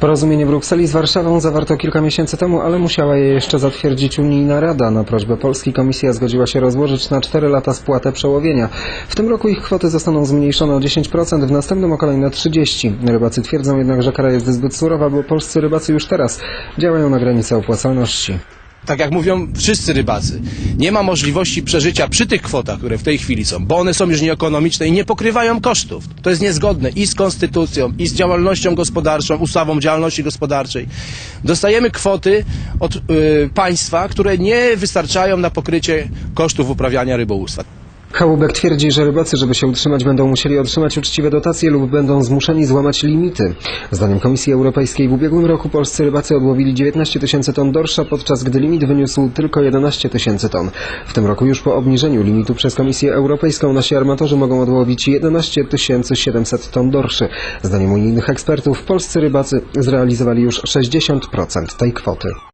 Porozumienie Brukseli z Warszawą zawarto kilka miesięcy temu, ale musiała je jeszcze zatwierdzić unijna Rada. Na prośbę Polski komisja zgodziła się rozłożyć na 4 lata spłatę przełowienia. W tym roku ich kwoty zostaną zmniejszone o 10%, w następnym o kolejne 30%. Rybacy twierdzą jednak, że kara jest zbyt surowa, bo polscy rybacy już teraz działają na granicy opłacalności. Tak jak mówią wszyscy rybacy, nie ma możliwości przeżycia przy tych kwotach, które w tej chwili są, bo one są już nieekonomiczne i nie pokrywają kosztów. To jest niezgodne i z konstytucją, i z działalnością gospodarczą, ustawą działalności gospodarczej. Dostajemy kwoty od y, państwa, które nie wystarczają na pokrycie kosztów uprawiania rybołówstwa. Chałubek twierdzi, że rybacy, żeby się utrzymać, będą musieli otrzymać uczciwe dotacje lub będą zmuszeni złamać limity. Zdaniem Komisji Europejskiej w ubiegłym roku polscy rybacy odłowili 19 tysięcy ton dorsza, podczas gdy limit wyniósł tylko 11 tysięcy ton. W tym roku już po obniżeniu limitu przez Komisję Europejską nasi armatorzy mogą odłowić 11 700 ton dorszy. Zdaniem unijnych ekspertów polscy rybacy zrealizowali już 60% tej kwoty.